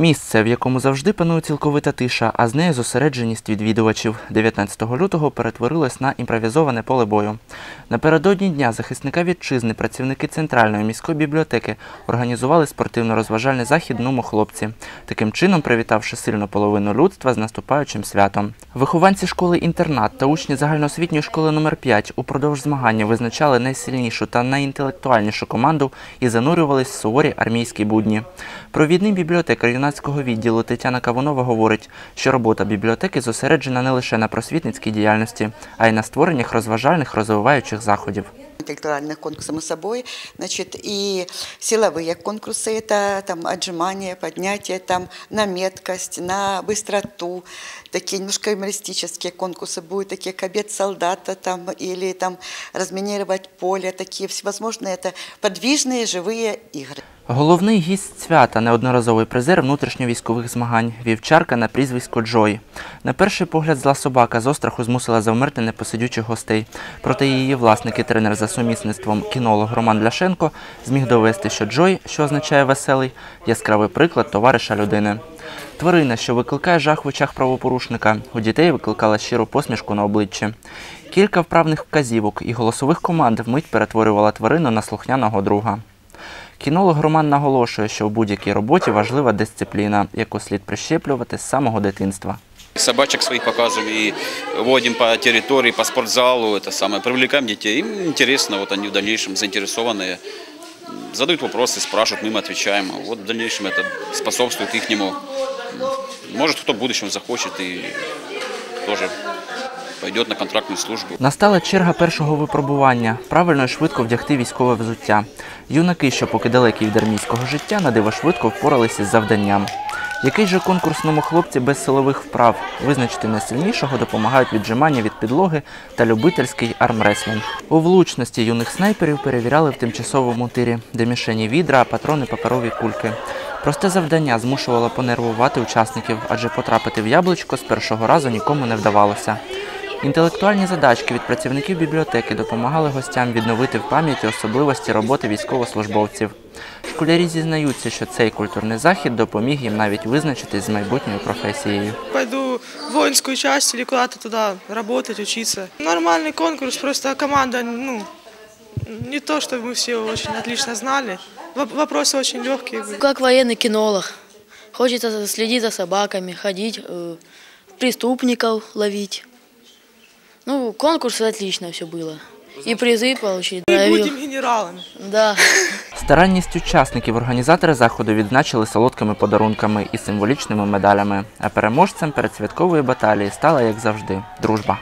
Місце, в якому завжди панує цілковита тиша, а з нею зосередженість відвідувачів, 19 лютого перетворилось на імпровізоване поле бою. Напередодні Дня захисника вітчизни працівники Центральної міської бібліотеки організували спортивно-розважальний захід «Нумо хлопці», таким чином привітавши сильну половину людства з наступаючим святом. Вихованці школи-інтернат та учні загальноосвітньої школи номер 5 упродовж змагання визначали найсильнішу та найінтелектуальнішу команду і занурювались в суворі армійські будні. Провідний бібліотекар юнацького відділу Тетяна Кавунова говорить, що робота бібліотеки зосереджена не лише на просвітницькій діяльності, а й на створеннях розважальних розвиваючих заходів. интеллектуальных конкурсов, само собой, значит, и силовые конкурсы, это там отжимания, поднятие, там на меткость, на быстроту, такие немножко юмористические конкурсы будут, такие как обед солдата там, или там разминировать поле, такие всевозможные, это подвижные живые игры. Головний гість свята, неодноразовий призер внутрішньовійськових змагань, вівчарка на прізвисько Джой. На перший погляд зла собака з остраху змусила завмерти непосидючих гостей. Проте її власник і тренер за сумісництвом кінолог Роман Ляшенко зміг довести, що Джой, що означає веселий, яскравий приклад товариша людини. Тварина, що викликає жах в очах правопорушника, у дітей викликала щиру посмішку на обличчі. Кілька вправних вказівок і голосових команд вмить перетворювала тварину на слухняного друга. Кінолог Роман наголошує, що в будь-якій роботі важлива дисципліна, яку слід прищеплювати з самого дитинства. Собачек своих показываем и водим по территории, по спортзалу, это самое, привлекаем детей. Им интересно, вот они в дальнейшем заинтересованные, задают вопросы, спрашивают, мы им отвечаем. Вот в дальнейшем это способствует их может кто в будущем захочет и тоже пойдет на контрактную службу. Настала черга першого випробування правильно і швидко вдягти військове взуття. Юнаки, що поки далекі від армійського життя, на диво швидко впоралися з завданням. Який же конкурсному хлопці без силових вправ визначити найсильнішого допомагають віджимання від підлоги та любительський армреслінг. У влучності юних снайперів перевіряли в тимчасовому тирі, де мішені відра, патрони паперові кульки. Просте завдання змушувало понервувати учасників, адже потрапити в яблучко з першого разу нікому не вдавалося. Інтелектуальні задачки від працівників бібліотеки допомагали гостям відновити в пам'яті особливості роботи військовослужбовців. Школярі зізнаються, що цей культурний захід допоміг їм навіть визначитись з майбутньою професією. Пойду в воинскую часть или куда-то туда работать, учиться. Нормальный конкурс, просто команда, ну, не то, что мы все очень отлично знали. Воп- Вопросы очень легкие были. Как военный кинолог. Хочется следить за собаками, ходить, э, преступников ловить. Ну, конкурс отлично все было. И призы получить. Мы Проявил. будем генералами. Да. Старанність учасників організатори заходу відзначили солодкими подарунками і символічними медалями. А переможцем передсвяткової баталії стала, як завжди, дружба.